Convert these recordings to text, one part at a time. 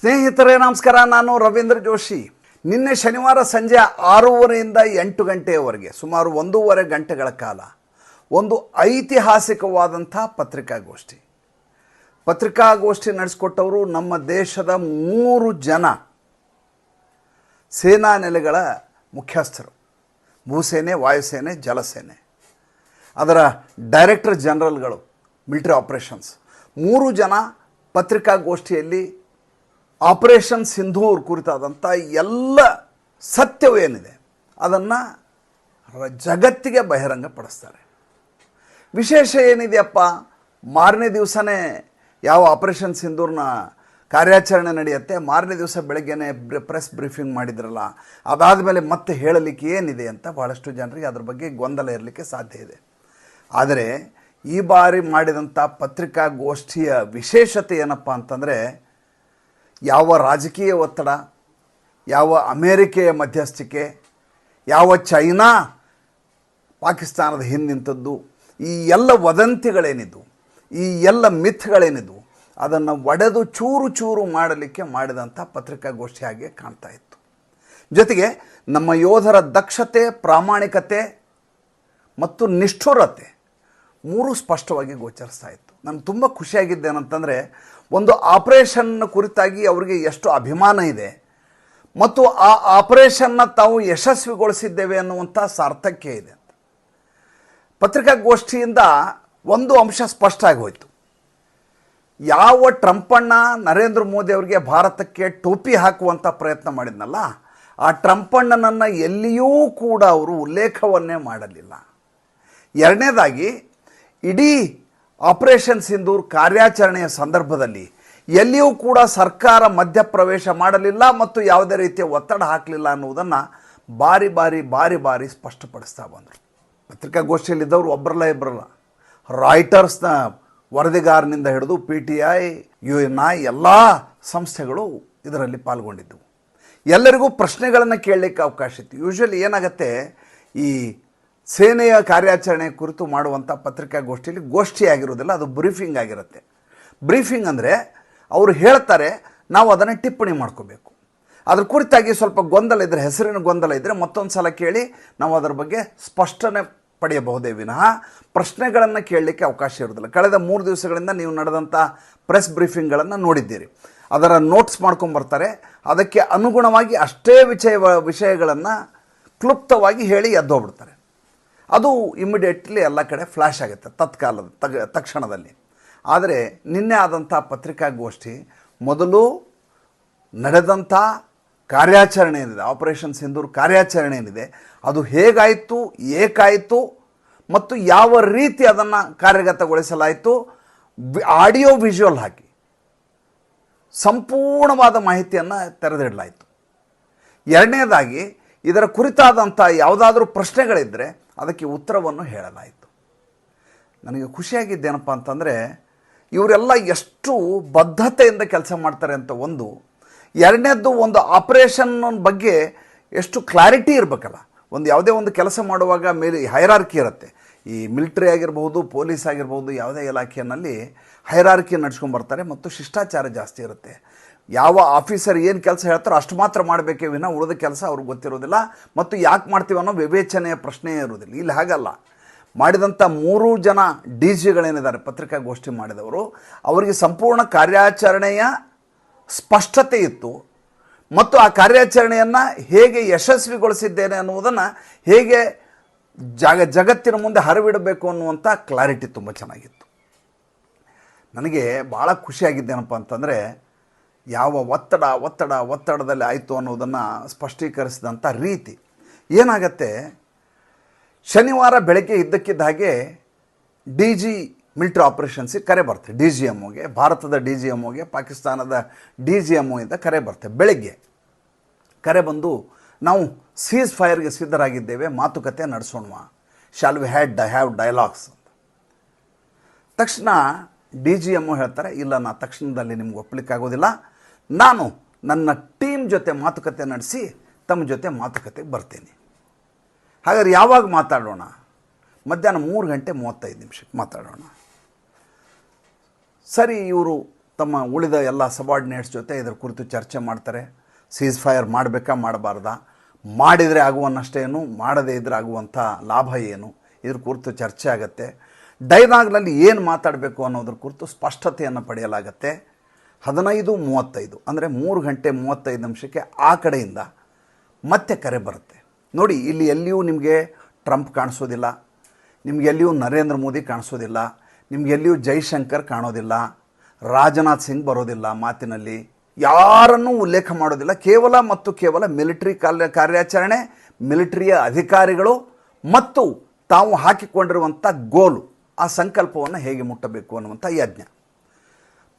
ಸ್ನೇಹಿತರೇ, ನಮಸ್ಕಾರ. ನಾನು ರವೀಂದ್ರ ಜೋಶಿ. ನಿನ್ನೆ ಶನಿವಾರ ಸಂಜೆ ಆರೂವರೆಯಿಂದ ಎಂಟು ಗಂಟೆಯವರೆಗೆ ಸುಮಾರು ಒಂದೂವರೆ ಗಂಟೆಗಳ ಕಾಲ, ಒಂದು ಐತಿಹಾಸಿಕವಾದಂಥ ಪತ್ರಿಕಾಗೋಷ್ಠಿ. ಪತ್ರಿಕಾಗೋಷ್ಠಿ ನಡೆಸಿಕೊಟ್ಟವರು ನಮ್ಮ ದೇಶದ ಮೂರು ಜನ ಸೇನಾ ನೆಲೆಗಳ ಮುಖ್ಯಸ್ಥರು. ಭೂಸೇನೆ, ವಾಯುಸೇನೆ, ಜಲಸೇನೆ. ಅದರ ಡೈರೆಕ್ಟರ್ ಜನರಲ್ಗಳು, ಮಿಲಿಟರಿ ಆಪರೇಷನ್ಸ್. ಮೂರು ಜನ ಪತ್ರಿಕಾಗೋಷ್ಠಿಯಲ್ಲಿ ಆಪರೇಷನ್ ಸಿಂಧೂರ್ ಕುರಿತಾದಂಥ ಎಲ್ಲ ಸತ್ಯವೇನಿದೆ ಅದನ್ನು ಜಗತ್ತಿಗೆ ಬಹಿರಂಗಪಡಿಸ್ತಾರೆ. ವಿಶೇಷ ಏನಿದೆಯಪ್ಪ? ಮಾರನೇ ದಿವಸನೇ ಯಾವ ಆಪರೇಷನ್ ಸಿಂಧೂರ್ನ ಕಾರ್ಯಾಚರಣೆ ನಡೆಯುತ್ತೆ? ಮಾರನೇ ದಿವಸ ಬೆಳಗ್ಗೆನೇ ಪ್ರೆಸ್ ಬ್ರೀಫಿಂಗ್ ಮಾಡಿದ್ರಲ್ಲ ಅದಾದ ಮೇಲೆ ಮತ್ತೆ ಹೇಳಲಿಕ್ಕೆ ಏನಿದೆ ಅಂತ ಭಾಳಷ್ಟು ಜನರಿಗೆ ಅದ್ರ ಬಗ್ಗೆ ಗೊಂದಲ ಇರಲಿಕ್ಕೆ ಸಾಧ್ಯ ಇದೆ. ಆದರೆ ಈ ಬಾರಿ ಮಾಡಿದಂಥ ಪತ್ರಿಕಾಗೋಷ್ಠಿಯ ವಿಶೇಷತೆ ಏನಪ್ಪ ಅಂತಂದರೆ ಯಾವ ರಾಜಕೀಯ ಒತ್ತಡ, ಯಾವ ಅಮೇರಿಕೆಯ ಮಧ್ಯಸ್ಥಿಕೆ, ಯಾವ ಚೈನಾ, ಪಾಕಿಸ್ತಾನದ ಹಿಂದಿಂಥದ್ದು, ಈ ಎಲ್ಲ ವದಂತಿಗಳೇನಿದ್ದು ಈ ಎಲ್ಲ ಮಿಥ್ಗಳೇನಿದ್ದು ಅದನ್ನು ಒಡೆದು ಚೂರು ಚೂರು ಮಾಡಲಿಕ್ಕೆ ಮಾಡಿದಂಥ ಪತ್ರಿಕಾಗೋಷ್ಠಿ ಹಾಗೆ ಕಾಣ್ತಾ ಇತ್ತು. ಜೊತೆಗೆ ನಮ್ಮ ಯೋಧರ ದಕ್ಷತೆ, ಪ್ರಾಮಾಣಿಕತೆ ಮತ್ತು ನಿಷ್ಠುರತೆ ಮೂರು ಸ್ಪಷ್ಟವಾಗಿ ಗೋಚರಿಸ್ತಾ ಇತ್ತು. ನನಗೆ ತುಂಬ ಖುಷಿಯಾಗಿದ್ದೇನಂತಂದರೆ ಒಂದು ಆಪರೇಷನ್ ಕುರಿತಾಗಿ ಅವರಿಗೆ ಎಷ್ಟು ಅಭಿಮಾನ ಇದೆ. ಮತ್ತು ಆ ಆಪರೇಷನ್ನ ತಾವು ಯಶಸ್ವಿಗೊಳಿಸಿದ್ದೇವೆ ಅನ್ನುವಂಥ ಸಾರ್ಥಕ್ಯ ಇದೆ ಪತ್ರಿಕಾಗೋಷ್ಠಿಯಿಂದ ಒಂದು ಅಂಶ ಸ್ಪಷ್ಟ ಆಗೋಯಿತು ಯಾವ ಟ್ರಂಪಣ್ಣ ನರೇಂದ್ರ ಮೋದಿ ಅವರಿಗೆ ಭಾರತಕ್ಕೆ ಟೋಪಿ ಹಾಕುವಂಥ ಪ್ರಯತ್ನ ಮಾಡಿದ್ನಲ್ಲ, ಆ ಟ್ರಂಪಣ್ಣನನ್ನು ಎಲ್ಲಿಯೂ ಕೂಡ ಅವರು ಉಲ್ಲೇಖವನ್ನೇ ಮಾಡಲಿಲ್ಲ. ಎರಡನೇದಾಗಿ, ಇಡೀ ಆಪರೇಷನ್ ಸಿಂಧೂರ್ ಕಾರ್ಯಾಚರಣೆಯ ಸಂದರ್ಭದಲ್ಲಿ ಎಲ್ಲಿಯೂ ಕೂಡ ಸರ್ಕಾರ ಮಧ್ಯಪ್ರವೇಶ ಮಾಡಲಿಲ್ಲ ಮತ್ತು ಯಾವುದೇ ರೀತಿಯ ಒತ್ತಡ ಹಾಕಲಿಲ್ಲ ಅನ್ನುವುದನ್ನು ಬಾರಿ ಬಾರಿ ಬಾರಿ ಬಾರಿ ಸ್ಪಷ್ಟಪಡಿಸ್ತಾ ಬಂದರು. ಪತ್ರಿಕಾಗೋಷ್ಠಿಯಲ್ಲಿದ್ದವರು ಒಬ್ಬರಲ್ಲ ಇಬ್ಬರಲ್ಲ ರಾಯ್ಟರ್ಸ್ನ ವರದಿಗಾರನಿಂದ ಹಿಡಿದು P T I, U N I ಎಲ್ಲ ಸಂಸ್ಥೆಗಳು ಇದರಲ್ಲಿ ಪಾಲ್ಗೊಂಡಿದ್ದವು. ಎಲ್ಲರಿಗೂ ಪ್ರಶ್ನೆಗಳನ್ನು ಕೇಳಲಿಕ್ಕೆ ಅವಕಾಶ ಇತ್ತು. ಯೂಶ್ವಲಿ ಏನಾಗುತ್ತೆ, ಈ ಸೇನೆಯ ಕಾರ್ಯಾಚರಣೆ ಕುರಿತು ಮಾಡುವಂಥ ಪತ್ರಿಕಾಗೋಷ್ಠಿಯಲ್ಲಿ ಗೋಷ್ಠಿ ಆಗಿರೋದಿಲ್ಲ ಅದು ಬ್ರೀಫಿಂಗ್ ಆಗಿರುತ್ತೆ. ಬ್ರೀಫಿಂಗ್ ಅಂದರೆ ಅವರು ಹೇಳ್ತಾರೆ, ನಾವು ಅದನ್ನು ಟಿಪ್ಪಣಿ ಮಾಡ್ಕೋಬೇಕು. ಅದ್ರ ಕುರಿತಾಗಿ ಸ್ವಲ್ಪ ಗೊಂದಲ ಇದ್ದರೆ ಹೆಸರಿನ ಗೊಂದಲ ಇದ್ದರೆ ಮತ್ತೊಂದು ಸಲ ಕೇಳಿ ನಾವು ಅದರ ಬಗ್ಗೆ ಸ್ಪಷ್ಟನೆ ಪಡೆಯಬಹುದೇ ವಿನಃ ಪ್ರಶ್ನೆಗಳನ್ನು ಕೇಳಲಿಕ್ಕೆ ಅವಕಾಶ ಇರೋದಿಲ್ಲ ಕಳೆದ ಮೂರು ದಿವಸಗಳಿಂದ ನೀವು ನಡೆದಂಥ ಪ್ರೆಸ್ ಬ್ರೀಫಿಂಗ್ಗಳನ್ನು ನೋಡಿದ್ದೀರಿ. ಅದರ ನೋಟ್ಸ್ ಮಾಡ್ಕೊಂಬರ್ತಾರೆ ಅದಕ್ಕೆ ಅನುಗುಣವಾಗಿ ಅಷ್ಟೇ ವಿಷಯ ವಿಷಯಗಳನ್ನು ಕ್ಲುಪ್ತವಾಗಿ ಹೇಳಿ ಎದ್ದೋಗ್ಬಿಡ್ತಾರೆ. ಅದು ಇಮ್ಮಿಡಿಯೇಟ್ಲಿ ಎಲ್ಲ ಕಡೆ ಫ್ಲ್ಯಾಶ್ ಆಗುತ್ತೆ, ತತ್ಕಾಲದ, ತಗ, ತಕ್ಷಣದಲ್ಲಿ. ಆದರೆ ನಿನ್ನೆ ಆದಂಥ ಪತ್ರಿಕಾಗೋಷ್ಠಿ ಮೊದಲು ನಡೆದಂಥ ಕಾರ್ಯಾಚರಣೆ ಏನಿದೆ ಆಪರೇಷನ್ ಸಿಂಧೂರ್ ಕಾರ್ಯಾಚರಣೆ ಏನಿದೆ, ಅದು ಹೇಗಾಯಿತು, ಏಕಾಯಿತು, ಮತ್ತು ಯಾವ ರೀತಿ ಅದನ್ನು ಕಾರ್ಯಗತಗೊಳಿಸಲಾಯಿತು ಆಡಿಯೋ ವಿಜುವಲ್ ಹಾಕಿ ಸಂಪೂರ್ಣವಾದ ಮಾಹಿತಿಯನ್ನು ತೆರೆದಿಡಲಾಯಿತು. ಎರಡನೇದಾಗಿ, ಇದರ ಕುರಿತಾದಂಥ ಯಾವುದಾದ್ರೂ ಪ್ರಶ್ನೆಗಳಿದ್ದರೆ ಅದಕ್ಕೆ ಉತ್ತರವನ್ನು ಹೇಳಲಾಯಿತು. ನನಗೆ ಖುಷಿಯಾಗಿದ್ದೇನಪ್ಪ ಅಂತಂದರೆ, ಇವರೆಲ್ಲ ಎಷ್ಟು ಬದ್ಧತೆಯಿಂದ ಕೆಲಸ ಮಾಡ್ತಾರೆ ಅಂತ ಒಂದು, ಎರಡನೇದ್ದು ಒಂದು ಆಪರೇಷನ್ ಬಗ್ಗೆ ಎಷ್ಟು ಕ್ಲಾರಿಟಿ ಇರಬೇಕಲ್ಲ. ಒಂದು ಯಾವುದೇ ಒಂದು ಕೆಲಸ ಮಾಡುವಾಗ ಮೇಲೆ ಹೈರಾರ್ಕಿ ಇರುತ್ತೆ. ಈ ಮಿಲಿಟ್ರಿ ಆಗಿರ್ಬೋದು ಪೊಲೀಸ್ ಆಗಿರ್ಬೋದು ಯಾವುದೇ ಇಲಾಖೆಯಲ್ಲಿ ಹೈರಾರ್ಕಿ ನಡ್ಸ್ಕೊಂಬರ್ತಾರೆ ಮತ್ತು ಶಿಷ್ಟಾಚಾರ ಜಾಸ್ತಿ ಇರುತ್ತೆ. ಯಾವ ಆಫೀಸರ್ ಏನು ಕೆಲಸ ಹೇಳ್ತಾರೋ ಅಷ್ಟು ಮಾತ್ರ ಮಾಡಬೇಕೇ ವಿನ ಉಳಿದ ಕೆಲಸ ಅವ್ರಿಗೆ ಗೊತ್ತಿರೋದಿಲ್ಲ. ಮತ್ತು ಯಾಕೆ ಮಾಡ್ತೀವಿ ಅನ್ನೋ ವಿವೇಚನೆಯ ಪ್ರಶ್ನೆಯೇ ಇರೋದಿಲ್ಲ. ಇಲ್ಲಿ ಹಾಗಲ್ಲ. ಮಾಡಿದಂಥ ಮೂರು ಜನ ಡಿ ಜಿಗಳೇನಿದ್ದಾರೆ, ಪತ್ರಿಕಾಗೋಷ್ಠಿ ಮಾಡಿದವರು, ಅವರಿಗೆ ಸಂಪೂರ್ಣ ಕಾರ್ಯಾಚರಣೆಯ ಸ್ಪಷ್ಟತೆ ಇತ್ತು. ಮತ್ತು ಆ ಕಾರ್ಯಾಚರಣೆಯನ್ನು ಹೇಗೆ ಯಶಸ್ವಿಗೊಳಿಸಿದ್ದೇನೆ ಅನ್ನುವುದನ್ನು ಹೇಗೆ ಜಾಗ, ಜಗತ್ತಿನ ಮುಂದೆ ಹರವಿಡಬೇಕು ಅನ್ನುವಂಥ ಕ್ಲಾರಿಟಿ ತುಂಬ ಚೆನ್ನಾಗಿತ್ತು. ನನಗೆ ಭಾಳ ಖುಷಿಯಾಗಿದ್ದೇನಪ್ಪ ಅಂತಂದರೆ ಯಾವ ಒತ್ತಡ ಒತ್ತಡ, ಒತ್ತಡದಲ್ಲಿ ಆಯಿತು ಅನ್ನೋದನ್ನು ಸ್ಪಷ್ಟೀಕರಿಸಿದಂಥ ರೀತಿ. ಏನಾಗತ್ತೆ? ಶನಿವಾರ ಬೆಳಗ್ಗೆ ಇದ್ದಕ್ಕಿದ್ದ ಹಾಗೆ ಡಿ ಜಿ ಮಿಲ್ಟ್ರಿ ಆಪ್ರೇಷನ್ಸಿಗೆ ಕರೆ ಬರ್ತದೆ ಡಿ ಜಿ ಎಂ ಒಗೆ, ಭಾರತದ ಡಿ ಜಿ ಎಂ ಒಗೆ, ಪಾಕಿಸ್ತಾನದ ಡಿ ಜಿ ಎಂ ಇಂದ ಕರೆ ಬರ್ತದೆ ಬೆಳಗ್ಗೆ ಕರೆ ಬಂದು ನಾವು ಸೀಸ್ ಫೈರ್ಗೆ ಸಿದ್ಧರಾಗಿದ್ದೇವೆ, ಮಾತುಕತೆ ನಡೆಸೋಣ shall we had the have dialogues ತಕ್ಷಣ ಡಿ ಜಿ ಎಮ್ಮು ಹೇಳ್ತಾರೆ, ಇಲ್ಲ ನಾ ತಕ್ಷಣದಲ್ಲಿ ನಿಮ್ಗೆ ಒಪ್ಪಲಿಕ್ಕಾಗೋದಿಲ್ಲ ನಾನು ನನ್ನ ಟೀಮ್ ಜೊತೆ ಮಾತುಕತೆ ನಡೆಸಿ ತಮ್ಮ ಜೊತೆ ಮಾತುಕತೆಗೆ ಬರ್ತೀನಿ. ಹಾಗಾದ್ರೆ ಯಾವಾಗ ಮಾತಾಡೋಣ? ಮಧ್ಯಾಹ್ನ ಮೂರು ಗಂಟೆ ಮೂವತ್ತೈದು ನಿಮಿಷಕ್ಕೆ ಮಾತಾಡೋಣ. ಸರಿ, ಇವರು ತಮ್ಮ ಉಳಿದ ಎಲ್ಲ ಸಬಾರ್ಡಿನೇಟ್ಸ್ ಜೊತೆ ಇದರ ಕುರಿತು ಚರ್ಚೆ ಮಾಡ್ತಾರೆ. ಸೀಸ್ ಫೈರ್ ಮಾಡಬೇಕಾ ಮಾಡಬಾರ್ದ? ಮಾಡಿದರೆ ಆಗುವ ನಷ್ಟ ಏನು ಮಾಡದೇ ಇದ್ರೆ ಆಗುವಂಥ ಲಾಭ ಏನು? ಇದ್ರ ಕುರಿತು ಚರ್ಚೆ ಆಗುತ್ತೆ. ಡೈಲಾಗ್ನಲ್ಲಿ ಏನು ಮಾತಾಡಬೇಕು ಅನ್ನೋದ್ರ ಕುರಿತು ಸ್ಪಷ್ಟತೆಯನ್ನು ಪಡೆಯಲಾಗತ್ತೆ. ಹದಿನೈದು, ಮೂವತ್ತೈದು, ಅಂದರೆ ಮೂರು ಗಂಟೆ ಮೂವತ್ತೈದು ನಿಮಿಷಕ್ಕೆ ಆ ಕಡೆಯಿಂದ ಮತ್ತೆ ಕರೆ ಬರುತ್ತೆ. ನೋಡಿ, ಇಲ್ಲಿ ಎಲ್ಲಿಯೂ ನಿಮಗೆ ಟ್ರಂಪ್ ಕಾಣಿಸೋದಿಲ್ಲ, ನಿಮ್ಗೆ ಎಲ್ಲಿಯೂ ನರೇಂದ್ರ ಮೋದಿ ಕಾಣಿಸೋದಿಲ್ಲ, ನಿಮ್ಗೆ ಎಲ್ಲಿಯೂ ಜೈಶಂಕರ್ ಕಾಣೋದಿಲ್ಲ, ರಾಜನಾಥ್ ಸಿಂಗ್ ಬರೋದಿಲ್ಲ ಮಾತಿನಲ್ಲಿ, ಯಾರನ್ನೂ ಉಲ್ಲೇಖ ಮಾಡೋದಿಲ್ಲ. ಕೇವಲ ಮತ್ತು ಕೇವಲ ಮಿಲಿಟರಿ ಕಾರ್ಯ, ಕಾರ್ಯಾಚರಣೆ, ಮಿಲಿಟರಿಯ ಅಧಿಕಾರಿಗಳು ಮತ್ತು ತಾವು ಹಾಕಿಕೊಂಡಿರುವಂಥ ಗೋಲು, ಆ ಸಂಕಲ್ಪವನ್ನು ಹೇಗೆ ಮುಟ್ಟಬೇಕು ಅನ್ನುವಂಥ ಯಜ್ಞ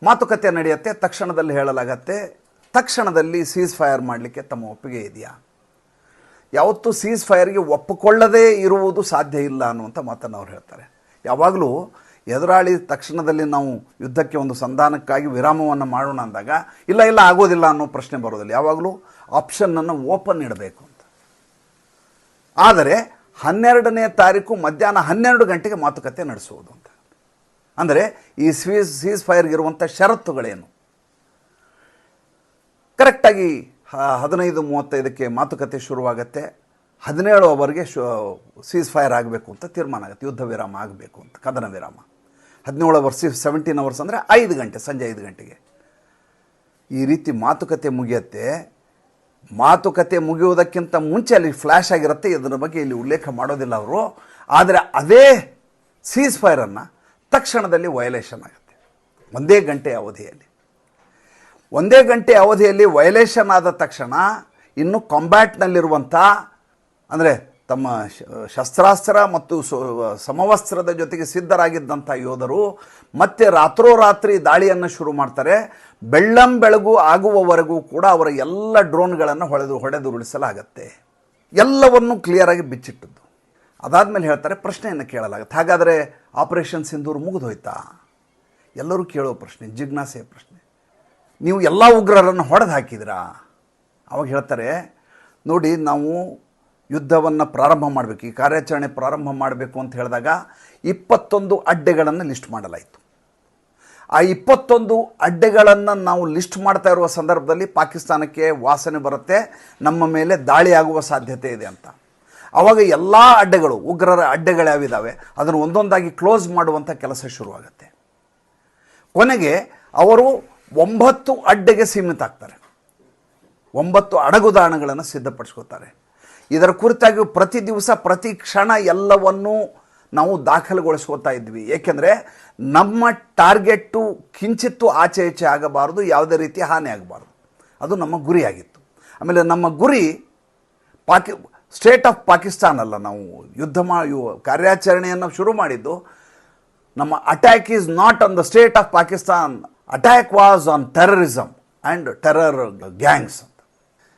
ಮಾತುಕತೆ ನಡೆಯುತ್ತೆ, ತಕ್ಷಣದಲ್ಲಿ ಹೇಳಲಾಗತ್ತೆ. ತಕ್ಷಣದಲ್ಲಿ ಸೀಸ್ ಫೈರ್ ಮಾಡಲಿಕ್ಕೆ ತಮ್ಮ ಒಪ್ಪಿಗೆ ಇದೆಯಾ? ಯಾವತ್ತೂ ಸೀಸ್ ಫೈರ್ಗೆ ಒಪ್ಪಿಕೊಳ್ಳದೇ ಇರುವುದು ಸಾಧ್ಯ ಇಲ್ಲ ಅನ್ನುವಂಥ ಮಾತನ್ನು ಅವ್ರು ಹೇಳ್ತಾರೆ. ಯಾವಾಗಲೂ ಎದುರಾಳಿ ತಕ್ಷಣದಲ್ಲಿ ನಾವು ಯುದ್ಧಕ್ಕೆ ಒಂದು ಸಂಧಾನಕ್ಕಾಗಿ ವಿರಾಮವನ್ನು ಮಾಡೋಣ ಅಂದಾಗ, ಇಲ್ಲ ಇಲ್ಲ, ಆಗೋದಿಲ್ಲ ಅನ್ನೋ ಪ್ರಶ್ನೆ ಬರೋದಿಲ್ಲ. ಯಾವಾಗಲೂ ಆಪ್ಷನ್ನನ್ನು ಓಪನ್ ಇಡಬೇಕು ಅಂತ. ಆದರೆ ಹನ್ನೆರಡನೇ ತಾರೀಕು ಮಧ್ಯಾಹ್ನ ಹನ್ನೆರಡು ಗಂಟೆಗೆ ಮಾತುಕತೆ ನಡೆಸುವುದು ಅಂತ. ಅಂದರೆ ಈ ಸ್ವೀಸ್ ಸೀಸ್ ಫೈರ್ಗಿರುವಂಥ ಷರತ್ತುಗಳೇನು? ಕರೆಕ್ಟಾಗಿ ಹದಿನೈದು ಮೂವತ್ತೈದಕ್ಕೆ ಮಾತುಕತೆ ಶುರುವಾಗತ್ತೆ. ಹದಿನೇಳು ಓವರ್ಗೆ ಶು, ಸೀಸ್ ಫೈರ್ ಆಗಬೇಕು ಅಂತ ತೀರ್ಮಾನ ಆಗುತ್ತೆ. ಯುದ್ಧ ವಿರಾಮ ಆಗಬೇಕು ಅಂತ, ಕದನ ವಿರಾಮ. ಹದಿನೇಳು ಅವರ್ಸ್, ಸೆವೆಂಟೀನ್ ಅವರ್ಸ್ ಅಂದರೆ ಐದು ಗಂಟೆ, ಸಂಜೆ ಐದು ಗಂಟೆಗೆ. ಈ ರೀತಿ ಮಾತುಕತೆ ಮುಗಿಯತ್ತೆ. ಮಾತುಕತೆ ಮುಗಿಯುವುದಕ್ಕಿಂತ ಮುಂಚೆ ಅಲ್ಲಿ ಫ್ಲ್ಯಾಶ್ ಆಗಿರುತ್ತೆ. ಇದರ ಬಗ್ಗೆ ಇಲ್ಲಿ ಉಲ್ಲೇಖ ಮಾಡೋದಿಲ್ಲ ಅವರು. ಆದರೆ ಅದೇ ಸೀಸ್ ಫೈರನ್ನು ತಕ್ಷಣದಲ್ಲಿ ವಯಲೇಷನ್ ಆಗುತ್ತೆ. ಒಂದೇ ಗಂಟೆ ಅವಧಿಯಲ್ಲಿ. ಒಂದೇ ಗಂಟೆ ಅವಧಿಯಲ್ಲಿ ವಯಲೇಷನ್ ಆದ ತಕ್ಷಣ ಇನ್ನು ಕಾಂಬ್ಯಾಟ್ನಲ್ಲಿರುವಂಥ ಅಂದರೆ ತಮ್ಮ ಶಸ್ತ್ರಾಸ್ತ್ರ ಮತ್ತು ಸಮವಸ್ತ್ರದ ಜೊತೆಗೆ ಸಿದ್ಧರಾಗಿದ್ದಂಥ ಯೋಧರು ಮತ್ತೆ ರಾತ್ರೋರಾತ್ರಿ ದಾಳಿಯನ್ನು ಶುರು ಮಾಡ್ತಾರೆ. ಬೆಳ್ಳಂ ಬೆಳಗು ಆಗುವವರೆಗೂ ಕೂಡ ಅವರ ಎಲ್ಲ ಡ್ರೋನ್ಗಳನ್ನು ಹೊಡೆದು ಹೊಡೆದುರುಳಿಸಲಾಗತ್ತೆ. ಎಲ್ಲವನ್ನು ಕ್ಲಿಯರಾಗಿ ಬಿಚ್ಚಿಟ್ಟದ್ದು. ಅದಾದಮೇಲೆ ಹೇಳ್ತಾರೆ, ಪ್ರಶ್ನೆಯನ್ನು ಕೇಳಲಾಗುತ್ತೆ. ಹಾಗಾದರೆ ಆಪರೇಷನ್ ಸಿಂಧೂರು ಮುಗಿದೋಯ್ತಾ? ಎಲ್ಲರೂ ಕೇಳೋ ಪ್ರಶ್ನೆ, ಜಿಜ್ಞಾಸೆಯ ಪ್ರಶ್ನೆ. ನೀವು ಎಲ್ಲ ಉಗ್ರರನ್ನು ಹೊಡೆದು ಹಾಕಿದಿರಾ ಅವಾಗ ಹೇಳ್ತಾರೆ, ನೋಡಿ, ನಾವು ಯುದ್ಧವನ್ನು ಪ್ರಾರಂಭ ಮಾಡಬೇಕು. ಈ ಕಾರ್ಯಾಚರಣೆ ಪ್ರಾರಂಭ ಮಾಡಬೇಕು ಅಂತ ಹೇಳಿದಾಗ ಇಪ್ಪತ್ತೊಂದು ಅಡ್ಡೆಗಳನ್ನು ಲಿಸ್ಟ್ ಮಾಡಲಾಯಿತು. ಆ ಇಪ್ಪತ್ತೊಂದು ಅಡ್ಡೆಗಳನ್ನು ನಾವು ಲಿಸ್ಟ್ ಮಾಡ್ತಾ ಇರುವ ಸಂದರ್ಭದಲ್ಲಿ ಪಾಕಿಸ್ತಾನಕ್ಕೆ ವಾಸನೆ ಬರುತ್ತೆ, ನಮ್ಮ ಮೇಲೆ ದಾಳಿ ಆಗುವ ಸಾಧ್ಯತೆ ಇದೆ ಅಂತ. ಆವಾಗ ಎಲ್ಲ ಅಡ್ಡೆಗಳು, ಉಗ್ರರ ಅಡ್ಡೆಗಳು ಯಾವಿದ್ದಾವೆ ಅದನ್ನು ಒಂದೊಂದಾಗಿ ಕ್ಲೋಸ್ ಮಾಡುವಂಥ ಕೆಲಸ ಶುರುವಾಗುತ್ತೆ. ಕೊನೆಗೆ ಅವರು ಒಂಬತ್ತು ಅಡ್ಡೆಗೆ ಸೀಮಿತ ಆಗ್ತಾರೆ. ಒಂಬತ್ತು ಅಡಗುದಾಣಗಳನ್ನು ಸಿದ್ಧಪಡಿಸ್ಕೋತಾರೆ. ಇದರ ಕುರಿತಾಗಿ ಪ್ರತಿ ದಿವಸ, ಪ್ರತಿ ಕ್ಷಣ ಎಲ್ಲವನ್ನೂ ನಾವು ದಾಖಲುಗೊಳಿಸ್ಕೋತಾ ಇದ್ವಿ. ಏಕೆಂದರೆ ನಮ್ಮ ಟಾರ್ಗೆಟ್ಟು ಕಿಂಚಿತ್ತು ಆಚೆ ಈಚೆ ಆಗಬಾರ್ದು, ಯಾವುದೇ ರೀತಿ ಹಾನಿ ಆಗಬಾರ್ದು. ಅದು ನಮ್ಮ ಗುರಿಯಾಗಿತ್ತು. ಆಮೇಲೆ ನಮ್ಮ ಗುರಿ ಪಾಕಿ ಸ್ಟೇಟ್ ಆಫ್ ಪಾಕಿಸ್ತಾನ್ ಅಲ್ಲ ನಾವು ಯುದ್ಧ ಮಾ ಕಾರ್ಯಾಚರಣೆಯನ್ನು ಶುರು ಮಾಡಿದ್ದು. ನಮ್ಮ attack is not on the state of Pakistan. Attack was on terrorism and terror gangs ಅಂತ.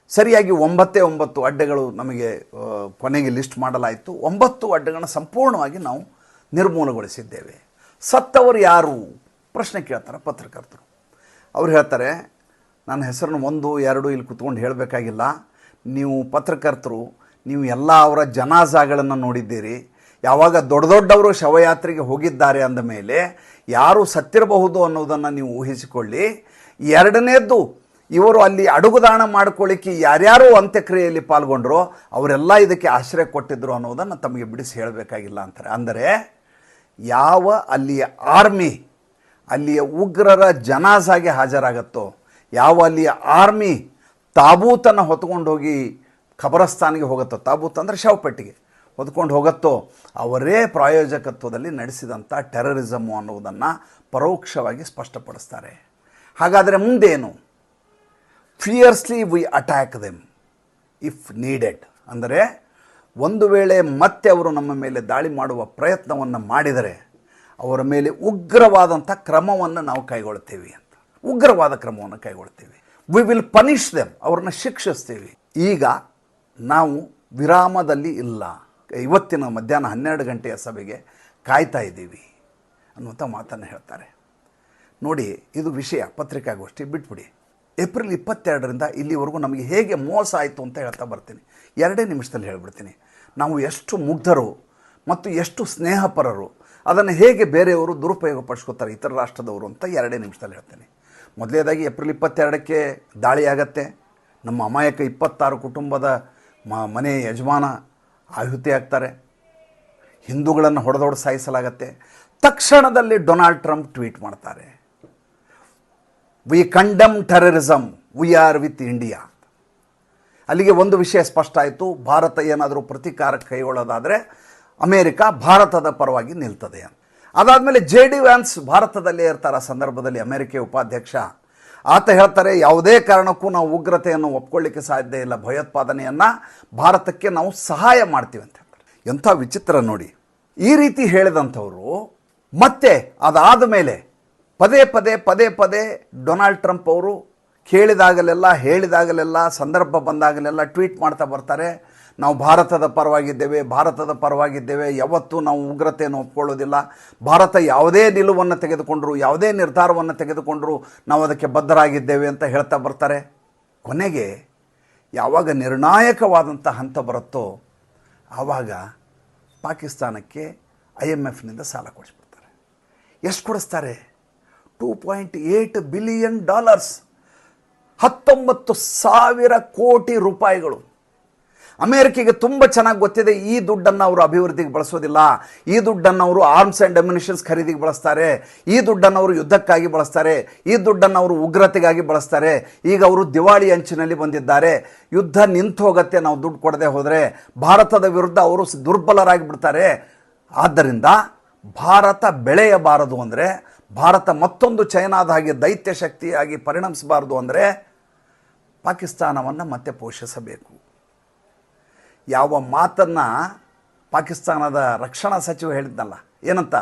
ಸರಿಯಾಗಿ ಒಂಬತ್ತೇ ಒಂಬತ್ತು ಅಡ್ಡೆಗಳು ನಮಗೆ ಕೊನೆಗೆ ಲಿಸ್ಟ್ ಮಾಡಲಾಯಿತು. ಒಂಬತ್ತು ಅಡ್ಡೆಗಳನ್ನು ಸಂಪೂರ್ಣವಾಗಿ ನಾವು ನಿರ್ಮೂಲಗೊಳಿಸಿದ್ದೇವೆ. ಸತ್ತವರು ಯಾರು? ಪ್ರಶ್ನೆ ಕೇಳ್ತಾರೆ ಪತ್ರಕರ್ತರು. ಅವ್ರು ಹೇಳ್ತಾರೆ, ನನ್ನ ಹೆಸರನ್ನು ಒಂದು, ಎರಡು ಇಲ್ಲಿ ಕುತ್ಕೊಂಡು ಹೇಳಬೇಕಾಗಿಲ್ಲ. ನೀವು ಪತ್ರಕರ್ತರು ನೀವು ಎಲ್ಲ ಅವರ ಜನಾಜಾಗಳನ್ನು ನೋಡಿದ್ದೀರಿ. ಯಾವಾಗ ದೊಡ್ಡ ದೊಡ್ಡವರು ಶವಯಾತ್ರೆಗೆ ಹೋಗಿದ್ದಾರೆ ಅಂದ ಮೇಲೆ ಯಾರು ಸತ್ತಿರಬಹುದು ಅನ್ನೋದನ್ನು ನೀವು ಊಹಿಸಿಕೊಳ್ಳಿ. ಎರಡನೇದ್ದು, ಇವರು ಅಲ್ಲಿ ಅಡುಗುದಾಣ ಮಾಡ್ಕೊಳ್ಳಿಕ್ಕೆ ಯಾರ್ಯಾರು ಅಂತ್ಯಕ್ರಿಯೆಯಲ್ಲಿ ಪಾಲ್ಗೊಂಡ್ರು ಅವರೆಲ್ಲ ಇದಕ್ಕೆ ಆಶ್ರಯ ಕೊಟ್ಟಿದ್ರು ಅನ್ನೋದನ್ನು ತಮಗೆ ಬಿಡಿಸಿ ಹೇಳಬೇಕಾಗಿಲ್ಲ ಅಂತಾರೆ. ಅಂದರೆ, ಯಾವ ಅಲ್ಲಿಯ ಆರ್ಮಿ ಅಲ್ಲಿಯ ಉಗ್ರರ ಜನಾಜಾಗೆ ಹಾಜರಾಗತ್ತೋ, ಯಾವ ಅಲ್ಲಿಯ ಆರ್ಮಿ ತಾಬೂತನ್ನು ಹೊತ್ಕೊಂಡು ಹೋಗಿ ಖಬರಸ್ಥಾನಿಗೆ ಹೋಗುತ್ತೋ, ತಾಬೂತ್ ಅಂದರೆ ಶವಪೆಟ್ಟಿಗೆ ಹೊದ್ಕೊಂಡು ಹೋಗುತ್ತೋ, ಅವರೇ ಪ್ರಾಯೋಜಕತ್ವದಲ್ಲಿ ನಡೆಸಿದಂಥ ಟೆರರಿಸಮು ಅನ್ನುವುದನ್ನು ಪರೋಕ್ಷವಾಗಿ ಸ್ಪಷ್ಟಪಡಿಸ್ತಾರೆ. ಹಾಗಾದರೆ ಮುಂದೇನು? Fiercely we attack them if needed ಅಂದರೆ ಒಂದು ವೇಳೆ ಮತ್ತೆ ಅವರು ನಮ್ಮ ಮೇಲೆ ದಾಳಿ ಮಾಡುವ ಪ್ರಯತ್ನವನ್ನು ಮಾಡಿದರೆ ಅವರ ಮೇಲೆ ಉಗ್ರವಾದಂಥ ಕ್ರಮವನ್ನು ನಾವು ಕೈಗೊಳ್ತೇವೆ ಅಂತ. ಉಗ್ರವಾದ ಕ್ರಮವನ್ನು ಕೈಗೊಳ್ತೇವೆ. ವಿ ವಿಲ್ ಪನಿಷ್ ದೆಮ್ ಅವ್ರನ್ನ ಶಿಕ್ಷಿಸ್ತೀವಿ. ಈಗ ನಾವು ವಿರಾಮದಲ್ಲಿ ಇಲ್ಲ. ಇವತ್ತಿನ ಮಧ್ಯಾಹ್ನ ಹನ್ನೆರಡು ಗಂಟೆಯ ಸಭೆಗೆ ಕಾಯ್ತಾ ಇದ್ದೀವಿ ಅನ್ನುವಂಥ ಮಾತನ್ನು ಹೇಳ್ತಾರೆ. ನೋಡಿ, ಇದು ವಿಷಯ, ಪತ್ರಿಕಾಗೋಷ್ಠಿ, ಬಿಟ್ಬಿಡಿ. ಏಪ್ರಿಲ್ ಇಪ್ಪತ್ತೆರಡರಿಂದ ಇಲ್ಲಿವರೆಗೂ ನಮಗೆ ಹೇಗೆ ಮೋಸ ಆಯಿತು ಅಂತ ಹೇಳ್ತಾ ಬರ್ತೀನಿ. ಎರಡೇ ನಿಮಿಷದಲ್ಲಿ ಹೇಳಿಬಿಡ್ತೀನಿ. ನಾವು ಎಷ್ಟು ಮುಗ್ಧರು ಮತ್ತು ಎಷ್ಟು ಸ್ನೇಹಪರರು, ಅದನ್ನು ಹೇಗೆ ಬೇರೆಯವರು ದುರುಪಯೋಗ ಪಡಿಸ್ಕೋತಾರೆ ಇತರ ರಾಷ್ಟ್ರದವರು ಅಂತ ಎರಡೇ ನಿಮಿಷದಲ್ಲಿ ಹೇಳ್ತೀನಿ. ಮೊದಲೇದಾಗಿ ಏಪ್ರಿಲ್ ಇಪ್ಪತ್ತೆರಡಕ್ಕೆ ದಾಳಿ ಆಗತ್ತೆ ನಮ್ಮ ಅಮಾಯಕ ಇಪ್ಪತ್ತಾರು ಕುಟುಂಬದ ಮ ಮನೆ ಯಜಮಾನ ಆಹುತಿ ಆಗ್ತಾರೆ. ಹಿಂದೂಗಳನ್ನು ಹೊಡೆದೊಡೆ ಸಾಯಿಸಲಾಗತ್ತೆ. ತಕ್ಷಣದಲ್ಲಿ ಡೊನಾಲ್ಡ್ ಟ್ರಂಪ್ ಟ್ವೀಟ್ ಮಾಡ್ತಾರೆ. We condemn terrorism we are with India ಅಲ್ಲಿಗೆ ಒಂದು ವಿಷಯ ಸ್ಪಷ್ಟ ಆಯಿತು. ಭಾರತ ಏನಾದರೂ ಪ್ರತೀಕಾರ ಕೈಗೊಳ್ಳೋದಾದರೆ ಅಮೇರಿಕ ಭಾರತದ ಪರವಾಗಿ ನಿಲ್ತದೆ ಅದಾದಮೇಲೆ ಜೆ ಡಿ ವ್ಯಾನ್ಸ್ ಭಾರತದಲ್ಲೇ ಇರ್ತಾರೆ ಆ ಸಂದರ್ಭದಲ್ಲಿ ಅಮೆರಿಕೆ ಉಪಾಧ್ಯಕ್ಷ. ಆತ ಹೇಳ್ತಾರೆ, ಯಾವುದೇ ಕಾರಣಕ್ಕೂ ನಾವು ಉಗ್ರತೆಯನ್ನು ಒಪ್ಕೊಳ್ಳಿಕ್ಕೆ ಸಾಧ್ಯ ಇಲ್ಲ, ಭಯೋತ್ಪಾದನೆಯನ್ನು ಭಾರತಕ್ಕೆ ನಾವು ಸಹಾಯ ಮಾಡ್ತೀವಿ ಅಂತ ಹೇಳ್ತಾರೆ. ಎಂಥ ವಿಚಿತ್ರ ನೋಡಿ. ಈ ರೀತಿ ಹೇಳಿದಂಥವರು ಮತ್ತೆ ಅದಾದ ಮೇಲೆ ಪದೇ ಪದೇ ಪದೇ ಪದೇ ಡೊನಾಲ್ಡ್ ಟ್ರಂಪ್ ಅವರು ಕೇಳಿದಾಗಲೆಲ್ಲ, ಹೇಳಿದಾಗಲೆಲ್ಲ, ಸಂದರ್ಭ ಬಂದಾಗಲೆಲ್ಲ ಟ್ವೀಟ್ ಮಾಡ್ತಾ ಬರ್ತಾರೆ. ನಾವು ಭಾರತದ ಪರವಾಗಿದ್ದೇವೆ ಭಾರತದ ಪರವಾಗಿದ್ದೇವೆ. ಯಾವತ್ತೂ ನಾವು ಉಗ್ರತೆಯನ್ನು ಒಪ್ಕೊಳ್ಳೋದಿಲ್ಲ ಭಾರತ ಯಾವುದೇ ನಿಲುವನ್ನು ತೆಗೆದುಕೊಂಡರೂ, ಯಾವುದೇ ನಿರ್ಧಾರವನ್ನು ತೆಗೆದುಕೊಂಡರೂ ನಾವು ಅದಕ್ಕೆ ಬದ್ಧರಾಗಿದ್ದೇವೆ ಅಂತ ಹೇಳ್ತಾ ಬರ್ತಾರೆ. ಕೊನೆಗೆ ಯಾವಾಗ ನಿರ್ಣಾಯಕವಾದಂಥ ಹಂತ ಬರುತ್ತೋ ಆವಾಗ ಪಾಕಿಸ್ತಾನಕ್ಕೆ ಐ ಎಂ ಎಫ್ನಿಂದ ಸಾಲ ಕೊಡಿಸ್ಬಿಡ್ತಾರೆ. ಎಷ್ಟು ಕೊಡಿಸ್ತಾರೆ? Two point eight billion dollars ಹತ್ತೊಂಬತ್ತು ಸಾವಿರ ಕೋಟಿ ರೂಪಾಯಿಗಳು. ಅಮೇರಿಕೆಗೆ ತುಂಬ ಚೆನ್ನಾಗಿ ಗೊತ್ತಿದೆ, ಈ ದುಡ್ಡನ್ನು ಅವರು ಅಭಿವೃದ್ಧಿಗೆ ಬಳಸೋದಿಲ್ಲ. ಈ ದುಡ್ಡನ್ನು ಅವರು ಆರ್ಮ್ಸ್ ಆ್ಯಂಡ್ ಡೆಮಿನಿಷನ್ಸ್ ಖರೀದಿಗೆ ಬಳಸ್ತಾರೆ. ಈ ದುಡ್ಡನ್ನು ಅವರು ಯುದ್ಧಕ್ಕಾಗಿ ಬಳಸ್ತಾರೆ. ಈ ದುಡ್ಡನ್ನು ಅವರು ಉಗ್ರತೆಗಾಗಿ ಬಳಸ್ತಾರೆ. ಈಗ ಅವರು ದಿವಾಳಿ ಅಂಚಿನಲ್ಲಿ ಬಂದಿದ್ದಾರೆ. ಯುದ್ಧ ನಿಂತು ಹೋಗುತ್ತೆ ನಾವು ದುಡ್ಡು ಕೊಡದೆ ಹೋದರೆ. ಭಾರತದ ವಿರುದ್ಧ ಅವರು ದುರ್ಬಲರಾಗಿ ಬಿಡ್ತಾರೆ. ಆದ್ದರಿಂದ ಭಾರತ ಬೆಳೆಯಬಾರದು ಅಂದರೆ, ಭಾರತ ಮತ್ತೊಂದು ಚೈನಾದ ಹಾಗೆ ದೈತ್ಯ ಶಕ್ತಿಯಾಗಿ ಪರಿಣಮಿಸಬಾರದು ಅಂದರೆ, ಪಾಕಿಸ್ತಾನವನ್ನು ಮತ್ತೆ ಪೋಷಿಸಬೇಕು. ಯಾವ ಮಾತನ್ನು ಪಾಕಿಸ್ತಾನದ ರಕ್ಷಣಾ ಸಚಿವ ಹೇಳಿದ್ನಲ್ಲ, ಏನಂತ?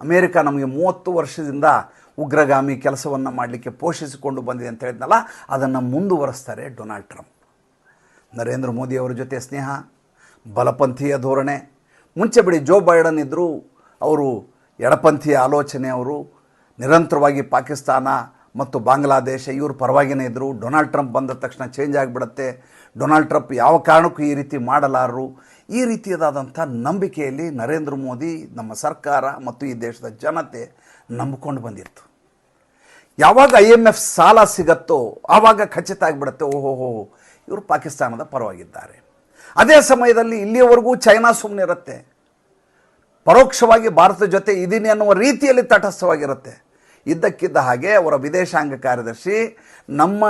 ಅಮೇರಿಕ ನಮಗೆ ಮೂವತ್ತು ವರ್ಷದಿಂದ ಉಗ್ರಗಾಮಿ ಕೆಲಸವನ್ನು ಮಾಡಲಿಕ್ಕೆ ಪೋಷಿಸಿಕೊಂಡು ಬಂದಿದೆ ಅಂತ ಹೇಳಿದ್ನಲ್ಲ, ಅದನ್ನು ಮುಂದುವರೆಸ್ತಾರೆ ಡೊನಾಲ್ಡ್ ಟ್ರಂಪ್. ನರೇಂದ್ರ ಮೋದಿ ಅವರ ಜೊತೆ ಸ್ನೇಹ, ಬಲಪಂಥೀಯ ಧೋರಣೆ. ಮುಂಚೆ ಬಿಡಿ ಜೋ ಬೈಡನ್ ಇದ್ದರು ಅವರು ಎಡಪಂಥೀಯ ಆಲೋಚನೆ, ಅವರು ನಿರಂತರವಾಗಿ ಪಾಕಿಸ್ತಾನ ಮತ್ತು ಬಾಂಗ್ಲಾದೇಶ, ಇವರು ಪರವಾಗಿನೇ ಇದ್ದರು ಡೊನಾಲ್ಡ್ ಟ್ರಂಪ್ ಬಂದ ತಕ್ಷಣ ಚೇಂಜ್ ಆಗಿಬಿಡುತ್ತೆ. ಡೊನಾಲ್ಡ್ ಟ್ರಂಪ್ ಯಾವ ಕಾರಣಕ್ಕೂ ಈ ರೀತಿ ಮಾಡಲಾರರು. ಈ ರೀತಿಯಾದಂಥ ನಂಬಿಕೆಯಲ್ಲಿ ನರೇಂದ್ರ ಮೋದಿ ನಮ್ಮ ಸರ್ಕಾರ ಮತ್ತು ಈ ದೇಶದ ಜನತೆ ನಂಬಿಕೊಂಡು ಬಂದಿತ್ತು. ಯಾವಾಗ ಐ ಎಂ ಎಫ್ ಸಾಲ ಸಿಗತ್ತೋ ಆವಾಗ ಖಚಿತ ಆಗಿಬಿಡುತ್ತೆ. ಓಹೋಹೋ ಇವರು ಪಾಕಿಸ್ತಾನದ ಪರವಾಗಿದ್ದಾರೆ. ಅದೇ ಸಮಯದಲ್ಲಿ ಇಲ್ಲಿಯವರೆಗೂ ಚೈನಾ ಸುಮ್ಮನಿರುತ್ತೆ ಪರೋಕ್ಷವಾಗಿ ಭಾರತದ ಜೊತೆ ಇದೀನಿ ಅನ್ನುವ ರೀತಿಯಲ್ಲಿ ತಟಸ್ಥವಾಗಿರುತ್ತೆ. ಇದ್ದಕ್ಕಿದ್ದ ಹಾಗೆ ಅವರ ವಿದೇಶಾಂಗ ಕಾರ್ಯದರ್ಶಿ, ನಮ್ಮ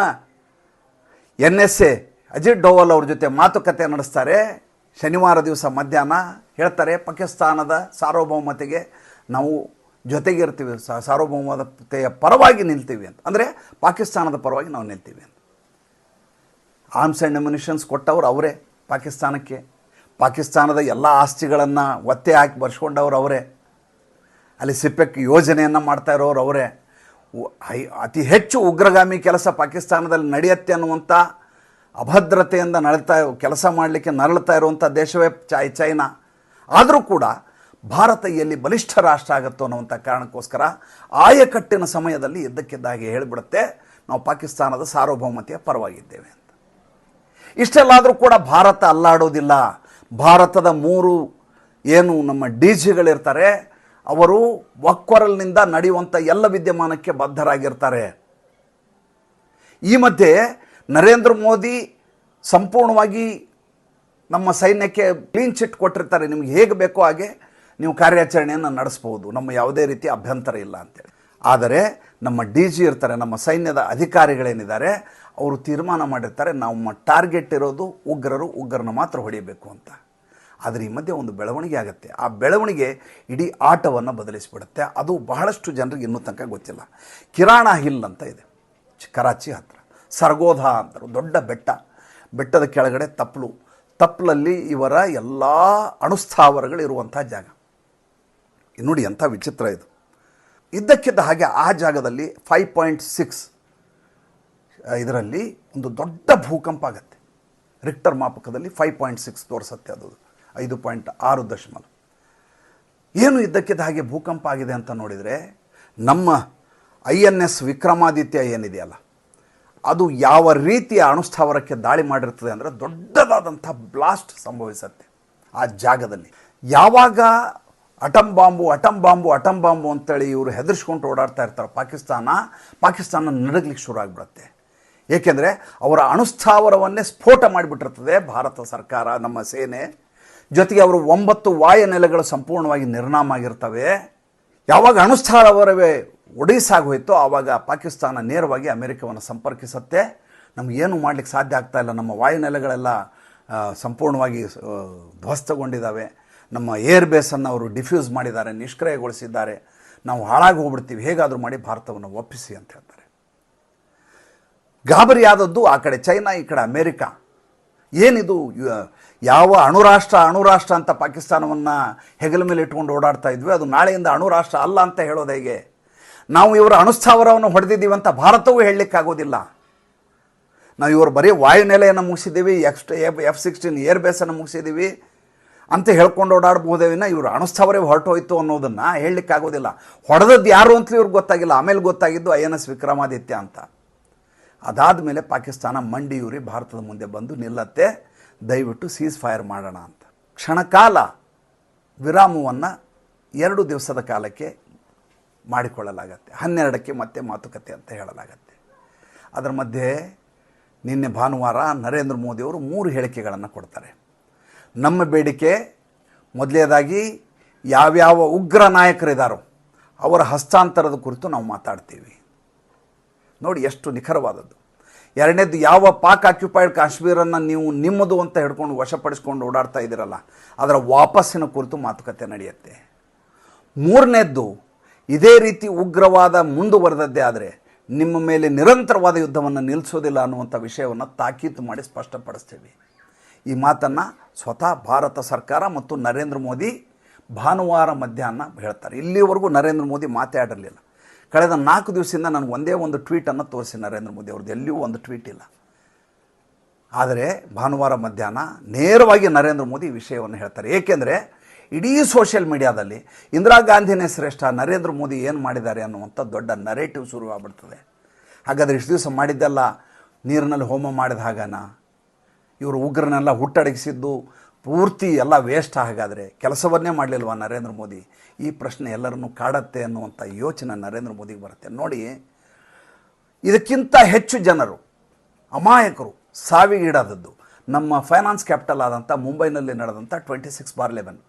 N S A Ajit Doval ಅವ್ರ ಜೊತೆ ಮಾತುಕತೆ ನಡೆಸ್ತಾರೆ. ಶನಿವಾರ ದಿವಸ ಮಧ್ಯಾಹ್ನ ಹೇಳ್ತಾರೆ, ಪಾಕಿಸ್ತಾನದ ಸಾರ್ವಭೌಮತೆಗೆ ನಾವು ಜೊತೆಗಿರ್ತೀವಿ. ಸಾರ್ವಭೌಮತೆಯ ಪರವಾಗಿ ನಿಲ್ತೀವಿ ಅಂತ. ಅಂದರೆ ಪಾಕಿಸ್ತಾನದ ಪರವಾಗಿ ನಾವು ನಿಲ್ತೀವಿ ಅಂತ. ಆರ್ಮ್ಸ್ ಆ್ಯಂಡ್ ಅಮ್ಯುನಿಷನ್ಸ್ ಕೊಟ್ಟವರು ಅವರೇ ಪಾಕಿಸ್ತಾನಕ್ಕೆ. ಪಾಕಿಸ್ತಾನದ ಎಲ್ಲ ಆಸ್ತಿಗಳನ್ನು ಒತ್ತೆ ಹಾಕಿ ಬರ್ಸ್ಕೊಂಡವ್ರು ಅವರೇ. ಅಲ್ಲಿ ಸಿಪೆಕ್ ಯೋಜನೆಯನ್ನು ಮಾಡ್ತಾ ಇರೋರು ಅವರೇ. ಅತಿ ಹೆಚ್ಚು ಉಗ್ರಗಾಮಿ ಕೆಲಸ ಪಾಕಿಸ್ತಾನದಲ್ಲಿ ನಡೆಯುತ್ತೆ ಅನ್ನುವಂಥ ಅಭದ್ರತೆಯಿಂದ ನಡೀತಾ ಕೆಲಸ ಮಾಡಲಿಕ್ಕೆ ನರಳ್ತಾ ಇರುವಂಥ ದೇಶವೇ ಚೈ ಚೈನಾ. ಆದರೂ ಕೂಡ ಭಾರತ ಎಲ್ಲಿ ಬಲಿಷ್ಠ ರಾಷ್ಟ್ರ ಆಗುತ್ತೋ ಅನ್ನುವಂಥ ಕಾರಣಕ್ಕೋಸ್ಕರ ಆಯಕಟ್ಟಿನ ಸಮಯದಲ್ಲಿ ಇದ್ದಕ್ಕಿದ್ದಾಗೆ ಹೇಳಿಬಿಡುತ್ತೆ. ನಾವು ಪಾಕಿಸ್ತಾನದ ಸಾರ್ವಭೌಮತೆಯ ಪರವಾಗಿದ್ದೇವೆ ಅಂತ. ಇಷ್ಟೆಲ್ಲಾದರೂ ಕೂಡ ಭಾರತ ಅಲ್ಲಾಡೋದಿಲ್ಲ. ಭಾರತದ ಮೂರು ಏನು ನಮ್ಮ ಡಿ ಜಿಗಳಿರ್ತಾರೆ ಅವರು ಒಕ್ಕೊರಲ್ನಿಂದ ನಡೆಯುವಂಥ ಎಲ್ಲ ವಿದ್ಯಮಾನಕ್ಕೆ ಬದ್ಧರಾಗಿರ್ತಾರೆ. ಈ ಮಧ್ಯೆ ನರೇಂದ್ರ ಮೋದಿ ಸಂಪೂರ್ಣವಾಗಿ ನಮ್ಮ ಸೈನ್ಯಕ್ಕೆ ಕ್ಲೀನ್ ಚಿಟ್ ಕೊಟ್ಟಿರ್ತಾರೆ. ನಿಮ್ಗೆ ಹೇಗೆ ಬೇಕೋ ಹಾಗೆ ನೀವು ಕಾರ್ಯಾಚರಣೆಯನ್ನು ನಡೆಸ್ಬೋದು ನಮ್ಮ ಯಾವುದೇ ರೀತಿ ಅಭ್ಯಂತರ ಇಲ್ಲ ಅಂತೇಳಿ. ಆದರೆ ನಮ್ಮ ಡಿ ಜಿ ಇರ್ತಾರೆ, ನಮ್ಮ ಸೈನ್ಯದ ಅಧಿಕಾರಿಗಳೇನಿದ್ದಾರೆ, ಅವರು ತೀರ್ಮಾನ ಮಾಡಿರ್ತಾರೆ, ನಮ್ಮ ಟಾರ್ಗೆಟ್ ಇರೋದು ಉಗ್ರರು ಉಗ್ರನ ಮಾತ್ರ ಹೊಡಿಬೇಕು ಅಂತ. ಆದರೆ ಈ ಮಧ್ಯೆ ಒಂದು ಬೆಳವಣಿಗೆ ಆಗುತ್ತೆ. ಆ ಬೆಳವಣಿಗೆ ಇಡೀ ಆಟವನ್ನು ಬದಲಿಸಿಬಿಡುತ್ತೆ. ಅದು ಬಹಳಷ್ಟು ಜನರಿಗೆ ಇನ್ನೂ ತನಕ ಗೊತ್ತಿಲ್ಲ. ಕಿರಾಣ ಹಿಲ್ ಅಂತ ಇದೆ. ಕರಾಚಿ ಹತ್ರ. ಸರ್ಗೋಧ ಅಂತಾರೆ ದೊಡ್ಡ ಬೆಟ್ಟ. ಬೆಟ್ಟದ ಕೆಳಗಡೆ ತಪ್ಪಲು ತಪ್ಪಲಲ್ಲಿ ಇವರ ಎಲ್ಲ ಅಣುಸ್ಥಾವರಗಳು ಇರುವಂಥ ಜಾಗ. ನೋಡಿ ಎಂಥ ವಿಚಿತ್ರ ಇದು. ಇದ್ದಕ್ಕಿದ್ದ ಹಾಗೆ ಆ ಜಾಗದಲ್ಲಿ ಫೈವ್ ಪಾಯಿಂಟ್ ಸಿಕ್ಸ್ ಇದರಲ್ಲಿ ಒಂದು ದೊಡ್ಡ ಭೂಕಂಪ ಆಗುತ್ತೆ. ರಿಕ್ಟರ್ ಮಾಪಕದಲ್ಲಿ ಫೈವ್ ಪಾಯಿಂಟ್ ಸಿಕ್ಸ್ ತೋರಿಸುತ್ತೆ ಅದು. ಐದು ಪಾಯಿಂಟ್ ಆರು ದಶಮಾನ ಏನು ಇದ್ದಕ್ಕಿದ್ದ ಹಾಗೆ ಭೂಕಂಪ ಆಗಿದೆ ಅಂತ ನೋಡಿದರೆ ನಮ್ಮ ಐ ಎನ್ ಎಸ್ ವಿಕ್ರಮಾದಿತ್ಯ ಏನಿದೆಯಲ್ಲ, ಅದು ಯಾವ ರೀತಿಯ ಅಣುಸ್ಥಾವರಕ್ಕೆ ದಾಳಿ ಮಾಡಿರ್ತದೆ ಅಂದರೆ ದೊಡ್ಡದಾದಂಥ ಬ್ಲಾಸ್ಟ್ ಸಂಭವಿಸುತ್ತೆ ಆ ಜಾಗದಲ್ಲಿ. ಯಾವಾಗ atom bomb atom bomb atom bomb ಅಂತೇಳಿ ಇವರು ಹೆದರ್ಸ್ಕೊಂಡು ಓಡಾಡ್ತಾ ಇರ್ತಾರೆ ಪಾಕಿಸ್ತಾನ ಪಾಕಿಸ್ತಾನ ನಡಗ್ಲಿಕ್ಕೆ ಶುರು ಆಗಿಬಿಡುತ್ತೆ. ಏಕೆಂದರೆ ಅವರ ಅಣುಸ್ಥಾವರವನ್ನೇ ಸ್ಫೋಟ ಮಾಡಿಬಿಟ್ಟಿರ್ತದೆ ಭಾರತ ಸರ್ಕಾರ, ನಮ್ಮ ಸೇನೆ. ಜೊತೆಗೆ ಅವರು ಒಂಬತ್ತು ವಾಯುನೆಲೆಗಳು ಸಂಪೂರ್ಣವಾಗಿ ನಿರ್ನಾಮ ಆಗಿರ್ತವೆ. ಯಾವಾಗ ಅಣುಸ್ಥಾವರವೇ ಅವರವೇ ಒಡಿಸಾಗೋಯ್ತೋ ಆವಾಗ ಪಾಕಿಸ್ತಾನ ನೇರವಾಗಿ ಅಮೆರಿಕವನ್ನು ಸಂಪರ್ಕಿಸುತ್ತೆ. ನಮಗೇನು ಮಾಡಲಿಕ್ಕೆ ಸಾಧ್ಯ ಆಗ್ತಾ ಇಲ್ಲ. ನಮ್ಮ ವಾಯುನೆಲೆಗಳೆಲ್ಲ ಸಂಪೂರ್ಣವಾಗಿ ಧ್ವಸ್ತಗೊಂಡಿದ್ದಾವೆ ನಮ್ಮ ಏರ್ ಬೇಸನ್ನು ಅವರು ಡಿಫ್ಯೂಸ್ ಮಾಡಿದ್ದಾರೆ, ನಿಷ್ಕ್ರಿಯಗೊಳಿಸಿದ್ದಾರೆ. ನಾವು ಹಾಳಾಗಿ ಹೋಗ್ಬಿಡ್ತೀವಿ. ಹೇಗಾದರೂ ಮಾಡಿ ಭಾರತವನ್ನು ಒಪ್ಪಿಸಿ ಅಂತ ಹೇಳ್ತಾರೆ. ಗಾಬರಿಯಾದದ್ದು ಆ ಕಡೆ ಚೈನಾ, ಈ ಕಡೆ ಅಮೇರಿಕಾ. ಏನಿದು? ಯಾವ ಅಣುರಾಷ್ಟ್ರ ಅಣುರಾಷ್ಟ್ರ ಅಂತ ಪಾಕಿಸ್ತಾನವನ್ನು ಹೆಗಲ ಮೇಲೆ ಇಟ್ಕೊಂಡು ಓಡಾಡ್ತಾ ಇದ್ವಿ, ಅದು ನಾಳೆಯಿಂದ ಅಣುರಾಷ್ಟ್ರ ಅಲ್ಲ ಅಂತ ಹೇಳೋದು ಹೇಗೆ? ನಾವು ಇವರ ಅಣುಸ್ಥಾವರವನ್ನು ಹೊಡೆದಿದ್ದೀವಿ ಅಂತ ಭಾರತವೂ ಹೇಳಲಿಕ್ಕಾಗೋದಿಲ್ಲ. ನಾವು ಇವರು ಬರೀ ವಾಯುನೆಲೆಯನ್ನು ಮುಗಿಸಿದ್ದೀವಿ, X F F sixteen air ಬೇಸನ್ನು ಮುಗಿಸಿದ್ದೀವಿ ಅಂತ ಹೇಳ್ಕೊಂಡು ಓಡಾಡ್ಬೋದೇ ವಿನ ಇವರು ಅಣುಸ್ಥಾವರೇ ಹೊರಟೋಯ್ತು ಅನ್ನೋದನ್ನು ಹೇಳಲಿಕ್ಕಾಗೋದಿಲ್ಲ. ಹೊಡೆದದ್ದು ಯಾರು ಅಂತಲೂ ಇವ್ರಿಗೆ ಗೊತ್ತಾಗಿಲ್ಲ. ಆಮೇಲೆ ಗೊತ್ತಾಗಿದ್ದು ಐ ಎನ್ ಎಸ್ ವಿಕ್ರಮಾದಿತ್ಯ ಅಂತ. ಅದಾದ ಮೇಲೆ ಪಾಕಿಸ್ತಾನ ಮಂಡಿಯೂರಿ ಭಾರತದ ಮುಂದೆ ಬಂದು ನಿಲ್ಲತ್ತೆ. ದಯವಿಟ್ಟು ಸೀಸ್ ಫೈರ್ ಮಾಡೋಣ ಅಂತ. ಕ್ಷಣಕಾಲ ವಿರಾಮವನ್ನು ಎರಡು ದಿವಸದ ಕಾಲಕ್ಕೆ ಮಾಡಿಕೊಳ್ಳಲಾಗತ್ತೆ. ಹನ್ನೆರಡಕ್ಕೆ ಮತ್ತೆ ಮಾತುಕತೆ ಅಂತ ಹೇಳಲಾಗತ್ತೆ. ಅದರ ಮಧ್ಯೆ ನಿನ್ನೆ ಭಾನುವಾರ ನರೇಂದ್ರ ಮೋದಿಯವರು ಮೂರು ಹೇಳಿಕೆಗಳನ್ನು ಕೊಡ್ತಾರೆ. ನಮ್ಮ ಬೇಡಿಕೆ ಮೊದಲನೇದಾಗಿ ಯಾವ್ಯಾವ ಉಗ್ರ ನಾಯಕರಿದ್ದಾರೋ ಅವರ ಹಸ್ತಾಂತರದ ಕುರಿತು ನಾವು ಮಾತಾಡ್ತೀವಿ. ನೋಡಿ ಎಷ್ಟು ನಿಖರವಾದದ್ದು. ಎರಡನೇದು ಯಾವ ಪಾಕ್ ಆಕ್ಯುಪೈಡ್ ಕಾಶ್ಮೀರನ್ನು ನೀವು ನಿಮ್ಮದು ಅಂತ ಹಿಡ್ಕೊಂಡು ವಶಪಡಿಸ್ಕೊಂಡು ಓಡಾಡ್ತಾ ಇದ್ದೀರಲ್ಲ, ಅದರ ವಾಪಸ್ಸಿನ ಕುರಿತು ಮಾತುಕತೆ ನಡೆಯುತ್ತೆ. ಮೂರನೇದ್ದು, ಇದೇ ರೀತಿ ಉಗ್ರವಾದ ಮುಂದುವರೆದದ್ದೇ ಆದರೆ ನಿಮ್ಮ ಮೇಲೆ ನಿರಂತರವಾದ ಯುದ್ಧವನ್ನು ನಿಲ್ಲಿಸೋದಿಲ್ಲ ಅನ್ನುವಂಥ ವಿಷಯವನ್ನು ತಾಕೀತು ಮಾಡಿ ಸ್ಪಷ್ಟಪಡಿಸ್ತೀವಿ. ಈ ಮಾತನ್ನು ಸ್ವತಃ ಭಾರತ ಸರ್ಕಾರ ಮತ್ತು ನರೇಂದ್ರ ಮೋದಿ ಭಾನುವಾರ ಮಧ್ಯಾಹ್ನ ಹೇಳ್ತಾರೆ. ಇಲ್ಲಿವರೆಗೂ ನರೇಂದ್ರ ಮೋದಿ ಮಾತಾಡಿರಲಿಲ್ಲ. ಕಳೆದ ನಾಲ್ಕು ದಿವಸದಿಂದ ನನಗೆ ಒಂದೇ ಒಂದು ಟ್ವೀಟನ್ನು ತೋರಿಸಿ ನರೇಂದ್ರ ಮೋದಿ ಅವ್ರದ್ದು. ಎಲ್ಲಿಯೂ ಒಂದು ಟ್ವೀಟ್ ಇಲ್ಲ. ಆದರೆ ಭಾನುವಾರ ಮಧ್ಯಾಹ್ನ ನೇರವಾಗಿ ನರೇಂದ್ರ ಮೋದಿ ವಿಷಯವನ್ನು ಹೇಳ್ತಾರೆ. ಏಕೆಂದರೆ ಇಡೀ ಸೋಷಿಯಲ್ ಮೀಡಿಯಾದಲ್ಲಿ ಇಂದಿರಾ ಗಾಂಧಿನೇ ಶ್ರೇಷ್ಠ, ನರೇಂದ್ರ ಮೋದಿ ಏನು ಮಾಡಿದ್ದಾರೆ ಅನ್ನುವಂಥ ದೊಡ್ಡ ನರೇಟಿವ್ ಶುರುವಾಗ್ಬಿಡ್ತದೆ ಹಾಗಾದರೆ ಇಷ್ಟು ದಿವಸ ಮಾಡಿದ್ದೆಲ್ಲ ನೀರಿನಲ್ಲಿ ಹೋಮ ಮಾಡಿದ ಹಾಗನ? ಇವರು ಉಗ್ರನೆಲ್ಲ ಹುಟ್ಟಡಗಿಸಿದ್ದು ಪೂರ್ತಿ ಎಲ್ಲ ವೇಸ್ಟ್ ಹಾಗಾದರೆ ಕೆಲಸವನ್ನೇ ಮಾಡಲಿಲ್ವ ನರೇಂದ್ರ ಮೋದಿ? ಈ ಪ್ರಶ್ನೆ ಎಲ್ಲರನ್ನು ಕಾಡತ್ತೆ ಅನ್ನುವಂಥ ಯೋಚನೆ ನರೇಂದ್ರ ಮೋದಿಗೆ ಬರುತ್ತೆ. ನೋಡಿ, ಇದಕ್ಕಿಂತ ಹೆಚ್ಚು ಜನರು, ಅಮಾಯಕರು ಸಾವಿಗೀಡಾದದ್ದು ನಮ್ಮ ಫೈನಾನ್ಸ್ ಕ್ಯಾಪಿಟಲ್ ಆದಂಥ ಮುಂಬೈನಲ್ಲಿ ನಡೆದಂಥ ಟ್ವೆಂಟಿ ಸಿಕ್ಸ್ ಬಾರ್ ಲೆವೆನ್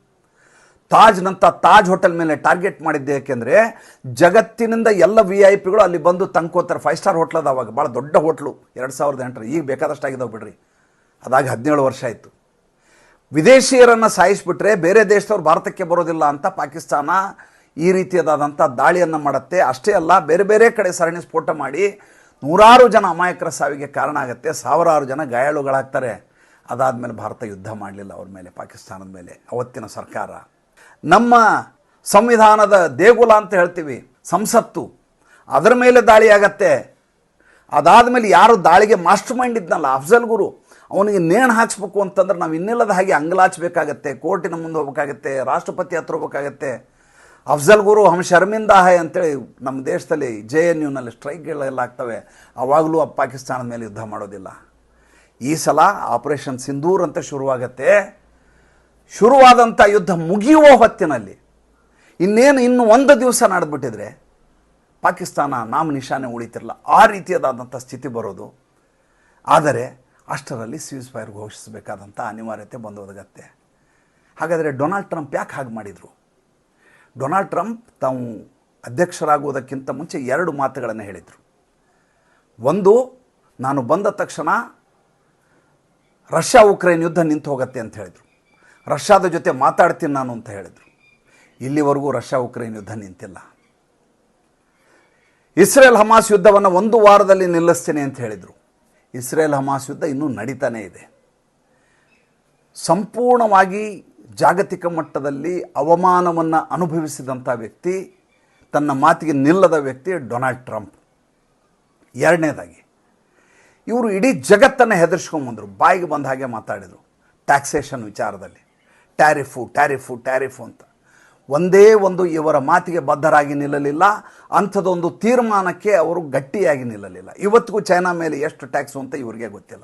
ತಾಜ್ನಂಥ ತಾಜ್ ಹೋಟೆಲ್ ಮೇಲೆ ಟಾರ್ಗೆಟ್ ಮಾಡಿದ್ದೆ ಏಕೆಂದರೆ ಜಗತ್ತಿನಿಂದ ಎಲ್ಲ ವಿ ಐ ಪಿಗಳು ಅಲ್ಲಿ ಬಂದು ತಂಕೋತಾರೆ ಫೈವ್ ಸ್ಟಾರ್ ಹೋಟ್ಲ್ ಅದಾವಾಗ. ಭಾಳ ದೊಡ್ಡ ಹೋಟ್ಲು ಎರಡು ಸಾವಿರದ ಎಂಟರ ಈಗ ಬೇಕಾದಷ್ಟು ಆಗಿದಾವೆ ಬಿಡ್ರಿ. ಅದಾಗ ಹದಿನೇಳು ವರ್ಷ ಆಯಿತು. ವಿದೇಶಿಯರನ್ನು ಸಾಯಿಸಿಬಿಟ್ರೆ ಬೇರೆ ದೇಶದವ್ರು ಭಾರತಕ್ಕೆ ಬರೋದಿಲ್ಲ ಅಂತ ಪಾಕಿಸ್ತಾನ ಈ ರೀತಿಯಾದಂಥ ದಾಳಿಯನ್ನು ಮಾಡುತ್ತೆ. ಅಷ್ಟೇ ಅಲ್ಲ, ಬೇರೆ ಬೇರೆ ಕಡೆ ಸರಣಿ ಸ್ಫೋಟ ಮಾಡಿ ನೂರಾರು ಜನ ಅಮಾಯಕರ ಸಾವಿಗೆ ಕಾರಣ ಆಗುತ್ತೆ. ಸಾವಿರಾರು ಜನ ಗಾಯಾಳುಗಳಾಗ್ತಾರೆ. ಅದಾದಮೇಲೆ ಭಾರತ ಯುದ್ಧ ಮಾಡಲಿಲ್ಲ ಅವ್ರ ಮೇಲೆ, ಪಾಕಿಸ್ತಾನದ ಮೇಲೆ, ಅವತ್ತಿನ ಸರ್ಕಾರ. ನಮ್ಮ ಸಂವಿಧಾನದ ದೇಗುಲ ಅಂತ ಹೇಳ್ತೀವಿ, ಸಂಸತ್ತು. ಅದರ ಮೇಲೆ ದಾಳಿ ಆಗತ್ತೆ. ಅದಾದಮೇಲೆ ಯಾರು ದಾಳಿಗೆ ಮಾಸ್ಟರ್ ಮೈಂಡ್ ಇದ್ನಲ್ಲ, ಅಫ್ಜಲ್ ಗುರು. ಅವನಿಗೆ ನೇಣು ಹಾಕ್ಸ್ಬೇಕು ಅಂತಂದ್ರೆ ನಾವು ಇನ್ನಿಲ್ಲದ ಹಾಗೆ ಅಂಗಲಾಚಬೇಕಾಗತ್ತೆ ಕೋರ್ಟಿನ ಮುಂದೆ ಹೋಗ್ಬೇಕಾಗತ್ತೆ, ರಾಷ್ಟ್ರಪತಿ ಹತ್ರ ಹೋಗ್ಬೇಕಾಗತ್ತೆ. ಅಫ್ಜಲ್ ಗುರು, ಹಮ್ ಶರ್ಮಿಂದ ಹಾಯ್ ಅಂತೇಳಿ ನಮ್ಮ ದೇಶದಲ್ಲಿ ಜೆ ಎನ್ ಯುನಲ್ಲಿ ಸ್ಟ್ರೈಕ್ಗಳೆಲ್ಲ ಆಗ್ತವೆ. ಆವಾಗಲೂ ಆ ಪಾಕಿಸ್ತಾನದ ಮೇಲೆ ಯುದ್ಧ ಮಾಡೋದಿಲ್ಲ. ಈ ಸಲ ಆಪರೇಷನ್ ಸಿಂಧೂರ್ ಅಂತ ಶುರುವಾಗತ್ತೆ. ಶುರುವಾದಂಥ ಯುದ್ಧ ಮುಗಿಯುವ ಹೊತ್ತಿನಲ್ಲಿ ಇನ್ನೇನು ಇನ್ನು ಒಂದು ದಿವಸ ನಡೆದ್ಬಿಟ್ಟಿದ್ರೆ ಪಾಕಿಸ್ತಾನ ನಾಮ ನಿಶಾನೆ ಉಳಿತಿರಲ್ಲ. ಆ ರೀತಿಯಾದಂಥ ಸ್ಥಿತಿ ಬರೋದು. ಆದರೆ ಅಷ್ಟರಲ್ಲಿ ಸ್ಯೂಸ್ ಫೈರ್ ಘೋಷಿಸಬೇಕಾದಂಥ ಅನಿವಾರ್ಯತೆ ಬಂದು ಒದಗತ್ತೆ ಹಾಗಾದರೆ ಡೊನಾಲ್ಡ್ ಟ್ರಂಪ್ ಯಾಕೆ ಹಾಗೆ ಮಾಡಿದರು? ಡೊನಾಲ್ಡ್ ಟ್ರಂಪ್ ತಾವು ಅಧ್ಯಕ್ಷರಾಗುವುದಕ್ಕಿಂತ ಮುಂಚೆ ಎರಡು ಮಾತುಗಳನ್ನು ಹೇಳಿದರು. ಒಂದು, ನಾನು ಬಂದ ತಕ್ಷಣ ರಷ್ಯಾ ಉಕ್ರೇನ್ ಯುದ್ಧ ನಿಂತು ಹೋಗುತ್ತೆ ಅಂತ ಹೇಳಿದರು. ರಷ್ಯಾದ ಜೊತೆ ಮಾತಾಡ್ತೀನಿ ನಾನು ಅಂತ ಹೇಳಿದರು. ಇಲ್ಲಿವರೆಗೂ ರಷ್ಯಾ ಉಕ್ರೇನ್ ಯುದ್ಧ ನಿಂತಿಲ್ಲ. ಇಸ್ರೇಲ್ ಹಮಾಸ್ ಯುದ್ಧವನ್ನು ಒಂದು ವಾರದಲ್ಲಿ ನಿಲ್ಲಿಸ್ತೀನಿ ಅಂತ ಹೇಳಿದರು. ಇಸ್ರೇಲ್ ಹಮಾಸ್ ಯುದ್ಧ ಇನ್ನೂ ನಡೀತಾನೇ ಇದೆ. ಸಂಪೂರ್ಣವಾಗಿ ಜಾಗತಿಕ ಮಟ್ಟದಲ್ಲಿ ಅವಮಾನವನ್ನು ಅನುಭವಿಸಿದಂಥ ವ್ಯಕ್ತಿ, ತನ್ನ ಮಾತಿಗೆ ನಿಲ್ಲದ ವ್ಯಕ್ತಿ ಡೊನಾಲ್ಡ್ ಟ್ರಂಪ್. ಎರಡನೇದಾಗಿ, ಇವರು ಇಡೀ ಜಗತ್ತನ್ನು ಹೆದರ್ಸ್ಕೊಂಬಂದರು, ಬಾಯಿಗೆ ಬಂದ ಹಾಗೆ ಮಾತಾಡಿದರು, ಟ್ಯಾಕ್ಸೇಷನ್ ವಿಚಾರದಲ್ಲಿ. ಟ್ಯಾರಿಫು ಟ್ಯಾರಿಫು ಟ್ಯಾರಿಫು ಅಂತ. ಒಂದೇ ಒಂದು ಇವರ ಮಾತಿಗೆ ಬದ್ಧರಾಗಿ ನಿಲ್ಲಲಿಲ್ಲ. ಅಂಥದ್ದೊಂದು ತೀರ್ಮಾನಕ್ಕೆ ಅವರು ಗಟ್ಟಿಯಾಗಿ ನಿಲ್ಲಲಿಲ್ಲ. ಇವತ್ತಿಗೂ ಚೈನಾ ಮೇಲೆ ಎಷ್ಟು ಟ್ಯಾಕ್ಸು ಅಂತ ಇವರಿಗೆ ಗೊತ್ತಿಲ್ಲ.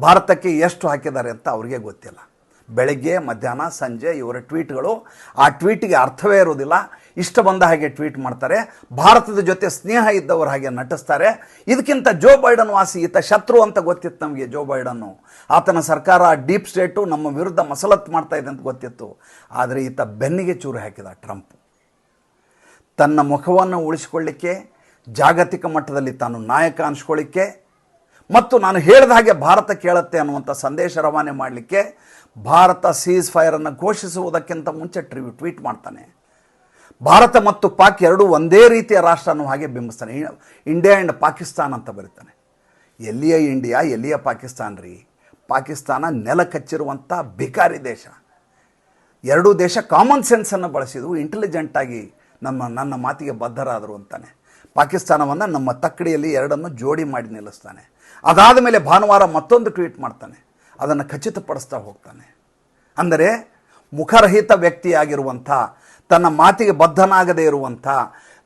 ಭಾರತಕ್ಕೆ ಎಷ್ಟು ಹಾಕಿದ್ದಾರೆ ಅಂತ ಅವ್ರಿಗೆ ಗೊತ್ತಿಲ್ಲ. ಬೆಳಗ್ಗೆ, ಮಧ್ಯಾಹ್ನ, ಸಂಜೆ ಇವರ ಟ್ವೀಟ್ಗಳು ಆ ಟ್ವೀಟ್ಗೆ ಅರ್ಥವೇ ಇರೋದಿಲ್ಲ ಇಷ್ಟ ಬಂದ ಹಾಗೆ ಟ್ವೀಟ್ ಮಾಡ್ತಾರೆ. ಭಾರತದ ಜೊತೆ ಸ್ನೇಹ ಇದ್ದವರ ಹಾಗೆ ನಟಿಸ್ತಾರೆ. ಇದಕ್ಕಿಂತ ಜೋ ಬೈಡನ್ ವಾಸಿ ಈತ ಶತ್ರು ಅಂತ ಗೊತ್ತಿತ್ತು ನಮಗೆ ಜೋ ಬೈಡನ್ನು. ಆತನ ಸರ್ಕಾರ ಡೀಪ್ ಸ್ಟೇಟು, ನಮ್ಮ ವಿರುದ್ಧ ಮಸಲತ್ ಮಾಡ್ತಾ ಇದೆ ಅಂತ ಗೊತ್ತಿತ್ತು. ಆದರೆ ಈತ ಬೆನ್ನಿಗೆ ಚೂರು ಹಾಕಿದ ಟ್ರಂಪ್. ತನ್ನ ಮುಖವನ್ನು ಉಳಿಸಿಕೊಳ್ಳಿಕ್ಕೆ, ಜಾಗತಿಕ ಮಟ್ಟದಲ್ಲಿ ತಾನು ನಾಯಕ ಅನಿಸ್ಕೊಳ್ಳಿಕ್ಕೆ, ಮತ್ತು ನಾನು ಹೇಳಿದ ಹಾಗೆ ಭಾರತ ಕೇಳುತ್ತೆ ಅನ್ನುವಂಥ ಸಂದೇಶ ರವಾನೆ ಮಾಡಲಿಕ್ಕೆ, ಭಾರತ ಸೀಸ್ ಫೈರನ್ನು ಘೋಷಿಸುವುದಕ್ಕಿಂತ ಮುಂಚೆ ಟ್ರಿ ಟ್ವೀಟ್ ಮಾಡ್ತಾನೆ. ಭಾರತ ಮತ್ತು ಪಾಕ್ ಎರಡೂ ಒಂದೇ ರೀತಿಯ ರಾಷ್ಟ್ರ ಅನ್ನೋ ಹಾಗೆ ಬಿಂಬಿಸ್ತಾನೆ. ಇಂಡಿಯಾ ಆ್ಯಂಡ್ ಪಾಕಿಸ್ತಾನ ಅಂತ ಬರೀತಾನೆ ಎಲ್ಲಿಯ ಇಂಡಿಯಾ, ಎಲ್ಲಿಯ ಪಾಕಿಸ್ತಾನ ರೀ? ಪಾಕಿಸ್ತಾನ ನೆಲ ಕಚ್ಚಿರುವಂಥ ಭಿಕಾರಿ ದೇಶ. ಎರಡೂ ದೇಶ ಕಾಮನ್ ಸೆನ್ಸನ್ನು ಬಳಸಿದ್ವು ಇಂಟೆಲಿಜೆಂಟಾಗಿ ನಮ್ಮ, ನನ್ನ ಮಾತಿಗೆ ಬದ್ಧರಾದರು ಅಂತಾನೆ. ಪಾಕಿಸ್ತಾನವನ್ನು ನಮ್ಮ ತಕ್ಕಡಿಯಲ್ಲಿ ಎರಡನ್ನು ಜೋಡಿ ಮಾಡಿ ನಿಲ್ಲಿಸ್ತಾನೆ. ಅದಾದ ಮೇಲೆ ಭಾನುವಾರ ಮತ್ತೊಂದು ಟ್ವೀಟ್ ಮಾಡ್ತಾನೆ. ಅದನ್ನು ಖಚಿತಪಡಿಸ್ತಾ ಹೋಗ್ತಾನೆ. ಅಂದರೆ ಮುಖರಹಿತ ವ್ಯಕ್ತಿಯಾಗಿರುವಂಥ ತನ್ನ ಮಾತಿಗೆ ಬದ್ಧನಾಗದೇ ಇರುವಂಥ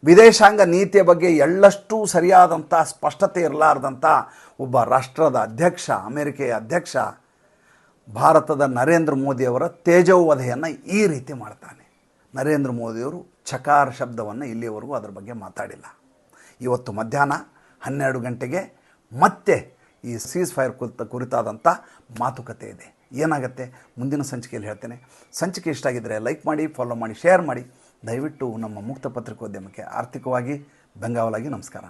ವಿದೇಶಾಂಗ ನೀತಿಯ ಬಗ್ಗೆ ಎಳ್ಳಷ್ಟು ಸರಿಯಾದಂಥ ಸ್ಪಷ್ಟತೆ ಇರಲಾರ್ದಂಥ ಒಬ್ಬ ರಾಷ್ಟ್ರದ ಅಧ್ಯಕ್ಷ, ಅಮೆರಿಕೆಯ ಅಧ್ಯಕ್ಷ, ಭಾರತದ ನರೇಂದ್ರ ಮೋದಿಯವರ ತೇಜೋವಧೆಯನ್ನು ಈ ರೀತಿ ಮಾಡ್ತಾನೆ. ನರೇಂದ್ರ ಮೋದಿಯವರು ಚಕಾರ ಶಬ್ದವನ್ನು ಇಲ್ಲಿಯವರೆಗೂ ಅದರ ಬಗ್ಗೆ ಮಾತಾಡಿಲ್ಲ. ಇವತ್ತು ಮಧ್ಯಾಹ್ನ ಹನ್ನೆರಡು ಗಂಟೆಗೆ ಮತ್ತೆ ಈ ಸೀಸ್ ಫೈರ್ ಕುರಿತ ಕುರಿತಾದಂಥ ಮಾತುಕತೆ ಇದೆ. ಏನಾಗುತ್ತೆ? ಮುಂದಿನ ಸಂಚಿಕೆಯಲ್ಲಿ ಹೇಳ್ತೇನೆ. ಸಂಚಿಕೆ ಇಷ್ಟ ಆಗಿದ್ದರೆ ಲೈಕ್ ಮಾಡಿ ಫಾಲೋ ಮಾಡಿ ಶೇರ್ ಮಾಡಿ. ದಯವಿಟ್ಟು ನಮ್ಮ ಮುಕ್ತ ಪತ್ರಿಕೋದ್ಯಮಕ್ಕೆ ಆರ್ಥಿಕವಾಗಿ ಬೆಂಗಾವಲಾಗಿ ನಮಸ್ಕಾರ.